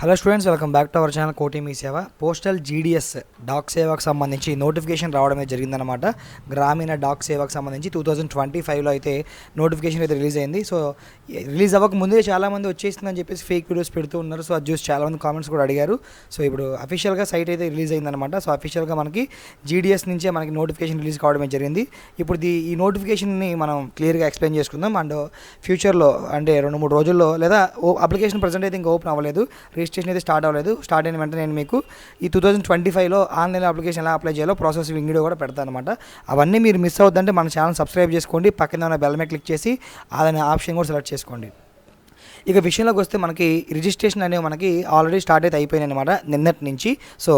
Hello students welcome back to our channel కోటి మీ సేవ పోస్టల్ జీడిఎస్ డాక్ సేవకు సంబంధించి నోటిఫికేషన్ రావడమే జరిగిందనమాట గ్రామీణ డాక్ సేవకు సంబంధించి టూ థౌజండ్ ట్వంటీ ఫైవ్లో అయితే నోటిఫికేషన్ అయితే రిలీజ్ అయింది సో రిలీజ్ అవ్వక ముందే చాలామంది వచ్చేసిందని చెప్పేసి ఫేక్ వీడియోస్ పెడుతూ ఉన్నారు. సో అది చూసి చాలామంది కామెంట్స్ కూడా అడిగారు. సో ఇప్పుడు అఫీషియల్గా సైట్ అయితే రిలీజ్ అయిందనమాట సో అఫీషియల్గా మనకి జీడిఎస్ నుంచే మనకి నోటిఫికేషన్ రిలీజ్ కావడమే జరిగింది. ఇప్పుడు ది ఈ నోటిఫికేషన్ని మనం క్లియర్గా ఎక్స్ప్లెయిన్ చేసుకుందాం. అండ్ ఫ్యూచర్లో అంటే రెండు మూడు రోజుల్లో లేదా ఓ అప్లికేషన్ ప్రజెంట్ అయితే ఇంకా ఓపెన్ అవ్వలేదు. రిజిస్ట్రేషన్ అయితే స్టార్ట్ అవ్వలేదు. స్టార్ట్ అయిన వెంటనే నేను మీకు ఈ టూ థౌజండ్ ట్వంటీ ఫైవ్లో ఆన్లైన్ అప్లికేషన్ ఎలా అప్లై చేయాలో ప్రాసెస్ వీడియో కూడా పెడతాను అనమాట అవన్నీ మీరు మిస్ అవుతుందంటే మన ఛానల్ సబ్స్క్రైబ్ చేసుకోండి. పక్కన ఉన్న బెల్ మీద క్లిక్ చేసి అదనే ఆప్షన్ కూడా సెలెక్ట్ చేసుకోండి. ఇక విషయంలోకి వస్తే మనకి రిజిస్ట్రేషన్ అనేవి మనకి ఆల్రెడీ స్టార్ట్ అయితే అయిపోయినాయి అనమాట నిన్నటి నుంచి. సో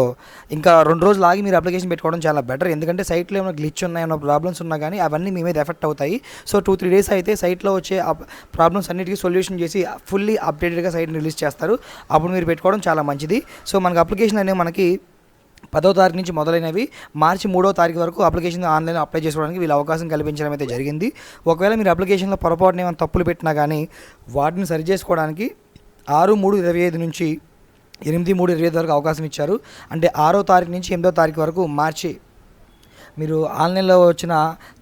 ఇంకా రెండు రోజులు ఆగి మీరు అప్లికేషన్ పెట్టుకోవడం చాలా బెటర్. ఎందుకంటే సైట్లో ఏమైనా గ్లిచ్ ఉన్నాయి ఏమైనా ప్రాబ్లమ్స్ ఉన్నా కానీ అవన్నీ మీ మీద ఎఫెక్ట్ అవుతాయి. సో టూ త్రీ డేస్ అయితే సైట్లో వచ్చే ప్రాబ్లమ్స్ అన్నిటికీ సొల్యూషన్ చేసి ఫుల్లీ అప్డేటెడ్గా సైట్ని రిలీజ్ చేస్తారు. అప్పుడు మీరు పెట్టుకోవడం చాలా మంచిది. సో మనకి అప్లికేషన్ అనేవి మనకి పదో తారీఖు నుంచి మొదలైనవి. మార్చి మూడో తారీఖు వరకు అప్లికేషన్ ఆన్లైన్ అప్లై చేసుకోవడానికి వీళ్ళు అవకాశం కల్పించడం అయితే జరిగింది. ఒకవేళ మీరు అప్లికేషన్లో పొరపాటున ఏమైనా తప్పులు పెట్టినా కానీ వాటిని సరి చేసుకోవడానికి ఆరు మూడు ఇరవై ఐదు నుంచి ఎనిమిది మూడు ఇరవై ఐదు వరకు అవకాశం ఇచ్చారు. అంటే ఆరో తారీఖు నుంచి ఎనిమిదో తారీఖు వరకు మార్చి మీరు ఆన్లైన్లో వచ్చిన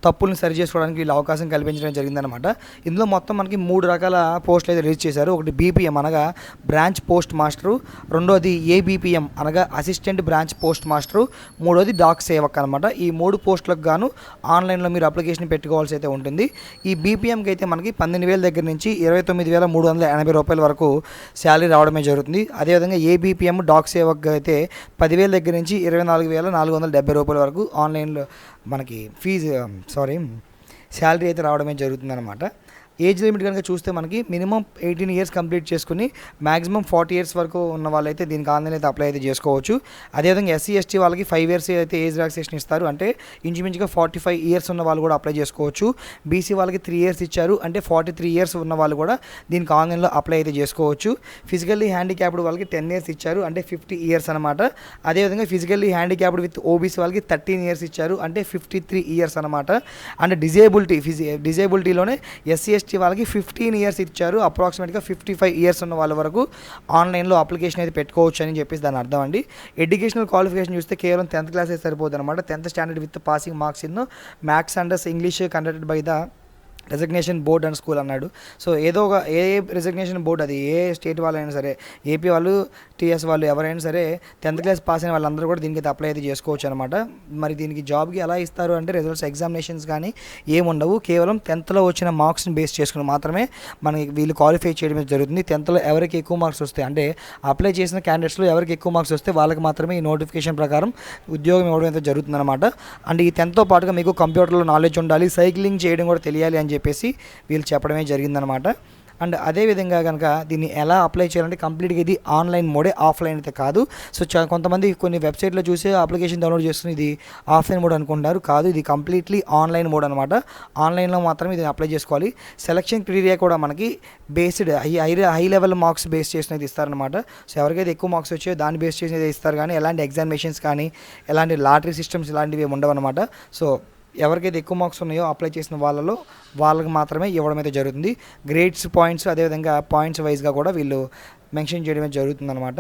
తప్పులను సరి చేసుకోవడానికి వీళ్ళు అవకాశం కల్పించడం జరిగిందనమాట ఇందులో మొత్తం మనకి మూడు రకాల పోస్టులు అయితే రిలీజ్ చేశారు. ఒకటి బీపీఎం అనగా బ్రాంచ్ పోస్ట్ మాస్టరు రెండోది ఏబీపీఎం అనగా అసిస్టెంట్ బ్రాంచ్ పోస్ట్ మాస్టరు మూడోది డాక్ సేవక్ అనమాట ఈ మూడు పోస్టులకు గాను ఆన్లైన్లో మీరు అప్లికేషన్ పెట్టుకోవాల్సి అయితే ఉంటుంది. ఈ బీపీఎంకి అయితే మనకి పన్నెండు వేల దగ్గర నుంచి ఇరవై తొమ్మిది వేల మూడు వందల ఎనభై రూపాయల వరకు శాలరీ రావడమే జరుగుతుంది. అదేవిధంగా ఏబీపీఎం డాక్ సేవక్ అయితే పదివేల దగ్గర నుంచి ఇరవై నాలుగు వేల నాలుగు వందల డెబ్బై రూపాయల వరకు ఆన్లైన్లో మనకి ఫీజు సారీ శాలరీ అయితే రావడమే జరుగుతుందన్నమాట. ఏజ్ లిమిట్ కనుక చూస్తే మనకి మినిమం ఎయిటీన్ ఇయర్స్ కంప్లీట్ చేసుకుని మాక్సిమం ఫార్టీ ఇయర్స్ వరకు ఉన్న వాళ్ళైతే దీనికి ఆన్లైన్ అయితే అప్లై అయితే చేసుకోవచ్చు. అదేవిధంగా ఎస్సీ ఎస్టీ వాళ్ళకి ఫైవ్ ఇయర్స్ అయితే ఏజ్ రిలాక్సేషన్ ఇస్తారు. అంటే ఇంచుమించుగా ఫార్టీ ఫైవ్ ఇయర్స్ ఉన్న వాళ్ళు కూడా అప్లై చేసుకోవచ్చు. బీసీ వాళ్ళకి త్రీ ఇయర్స్ ఇచ్చారు. అంటే ఫార్టీ త్రీ ఇయర్స్ ఉన్న వాళ్ళు కూడా దీనికి ఆన్లైన్లో అప్లై అయితే చేసుకోవచ్చు. ఫిజికల్లీ హ్యాండిక్యాప్డ్ వాళ్ళకి టెన్ ఇయర్స్ ఇచ్చారు. అంటే ఫిఫ్టీ ఇయర్స్ అనమాట అదేవిధంగా ఫిజికల్లీ హ్యాండిక్యాప్డ్ విత్ ఓబీసీ వాళ్ళకి థర్టీన్ ఇయర్స్ ఇచ్చారు. అంటే ఫిఫ్టీ త్రీ ఇయర్స్ అనమాట అండ్ డిజేబిలిటీ ఫిజి డిజేబిలిటీలోనే ఎస్సీ ఎస్టీ వాళ్ళకి ఫిఫ్టీన్ ఇయర్స్ ఇచ్చారు. అప్రాక్సిమేట్గా ఫిఫ్టీ ఫైవ్ ఇయర్స్ ఉన్న వాళ్ళ వరకు ఆన్లైన్లో అప్లికేషన్ అయితే పెట్టుకోవచ్చు అని చెప్పేసి దాని అర్థం అండి. ఎడ్యుకేషనల్ క్వాలిఫికేషన్ చూస్తే కేవలం టెన్త్ క్లాస్ అయితే సరిపోతుంది అనమాట tenth standard with passing marks in maths and English conducted by the recognition board and school అన్నాడు. సో ఏదో ఒక ఏ రెసిగ్నేషన్ బోర్డ్ అది ఏ స్టేట్ వాళ్ళైనా సరే ఏపీ వాళ్ళు టీఎస్ వాళ్ళు ఎవరైనా సరే టెన్త్ క్లాస్ పాస్ అయిన వాళ్ళందరూ కూడా దీనికి అయితే అప్లై అయితే చేసుకోవచ్చు అనమాట మరి దీనికి జాబ్కి ఎలా ఇస్తారు అంటే రిజల్ట్స్ ఎగ్జామినేషన్స్ కానీ ఏముండవు. కేవలం టెన్త్లో వచ్చిన మార్క్స్ని బేస్ చేసుకుని మాత్రమే మనకి వీళ్ళు క్వాలిఫై చేయడం జరుగుతుంది. టెన్త్లో ఎవరికి ఎక్కువ మార్క్స్ వస్తాయి? అంటే అప్లై చేసిన క్యాండిడేట్స్లో ఎవరికి ఎక్కువ మార్క్స్ వస్తే వాళ్ళకి మాత్రమే ఈ నోటిఫికేషన్ ప్రకారం ఉద్యోగం ఇవ్వడం అయితే జరుగుతుందన్నమాట. అండ్ ఈ టెన్త్తో పాటుగా మీకు కంప్యూటర్లో నాలెడ్జ్ ఉండాలి. సైక్లింగ్ చేయడం కూడా తెలియాలి అని చెప్పి చెప్పేసి వీళ్ళు చెప్పడమే జరిగిందనమాట. అండ్ అదేవిధంగా కనుక దీన్ని ఎలా అప్లై చేయాలంటే కంప్లీట్గా ఇది ఆన్లైన్ మోడే ఆఫ్లైన్ అయితే కాదు. సో చ కొంతమంది కొన్ని వెబ్సైట్లో చూసి అప్లికేషన్ డౌన్లోడ్ చేస్తున్న ఇది ఆఫ్లైన్ మోడ్ అనుకుంటారు కాదు ఇది కంప్లీట్లీ ఆన్లైన్ మోడ్ అనమాట. ఆన్లైన్లో మాత్రమే ఇది అప్లై చేసుకోవాలి. సెలక్షన్ క్రైటీరియా కూడా మనకి based high high high level marks base చేసినది ఇస్తారనమాట. సో ఎవరికైతే ఎక్కువ మార్క్స్ వచ్చాయో దాన్ని బేస్ చేసినది ఇస్తారు కానీ ఎలాంటి ఎగ్జామినేషన్స్ కానీ ఎలాంటి లాటరీ సిస్టమ్స్ ఇలాంటివి ఉండవన్నమాట సో ఎవరికైతే ఎక్కువ మార్క్స్ ఉన్నాయో అప్లై చేసిన వాళ్ళలో వాళ్ళకి మాత్రమే ఇవ్వడం అయితే జరుగుతుంది. గ్రేడ్స్ పాయింట్స్ అదేవిధంగా పాయింట్స్ వైజ్గా కూడా వీళ్ళు మెన్షన్ చేయడమే జరుగుతుందన్నమాట.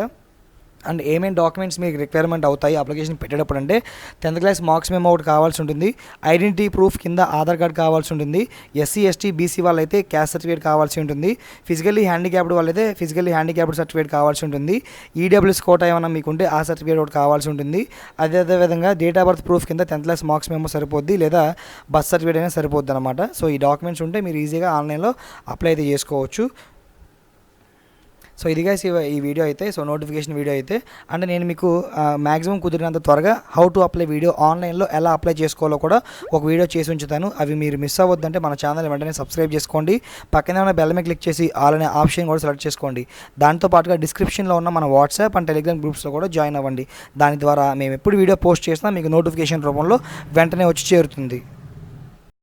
అండ్ ఏమేమి డాక్యుమెంట్స్ మీకు రిక్వైర్మెంట్ అవుతాయి అప్లికేషన్ పెట్టేటప్పుడు అంటే టెన్త్ క్లాస్ మార్క్స్ మేము ఒకటి కావాల్సి ఉంటుంది ఐడెంటిటీ ప్రూఫ్ కింద ఆధార్ కార్డ్ కావాల్సి ఉంటుంది ఎస్సీ ఎస్టీ బీసీ వాళ్ళైతే క్యాస్ట్ సర్టిఫికేట్ కావాల్సి ఉంటుంది ఫిజికల్లీ హ్యాండిక్యాప్డ్ వాళ్ళైతే ఫిజికల్లీ హ్యాండిక్యాప్డ్ సర్టిఫికేట్ కావాల్సి ఉంటుంది ఈడబ్ల్యూఎస్ కోట ఏమైనా మీకు ఉంటే ఆ సర్టిఫికేట్ ఒకటి కావాల్సి ఉంటుంది అదే అదే విధంగా డేట్ ఆఫ్ బర్త్ ప్రూఫ్ కింద టెన్త్ క్లాస్ మార్క్స్ మేము సరిపోద్ది లేదా బర్త్ సర్టిఫికేట్ అయినా సరిపోద్ది అనమాట సో ఈ డాక్యుమెంట్స్ ఉంటే మీరు ఈజీగా ఆన్లైన్లో అప్లై అయితే చేసుకోవచ్చు. సో ఇది guys ఈ వీడియో అయితే సో నోటిఫికేషన్ వీడియో అయితే. అంటే నేను మీకు మ్యాక్సిమం కుదిరినంత త్వరగా హౌ టు అప్లై వీడియో ఆన్లైన్లో ఎలా అప్లై చేసుకోవాలో కూడా ఒక వీడియో చేసి ఉంచుతాను. అవి మీరు మిస్ అవ్వద్దంటే మన ఛానల్ వెంటనే సబ్స్క్రైబ్ చేసుకోండి. పక్కనే ఉన్న బెల్ మీద క్లిక్ చేసి ఆల్ అనే ఆప్షన్ కూడా సెలెక్ట్ చేసుకోండి. దాంతో పాటుగా డిస్క్రిప్షన్లో ఉన్న మన వాట్సాప్ అండ్ టెలిగ్రామ్ గ్రూప్స్లో కూడా జాయిన్ అవ్వండి. దాని ద్వారా మేము ఎప్పుడు వీడియో పోస్ట్ చేసినా మీకు నోటిఫికేషన్ రూపంలో వెంటనే వచ్చి చేరుతుంది.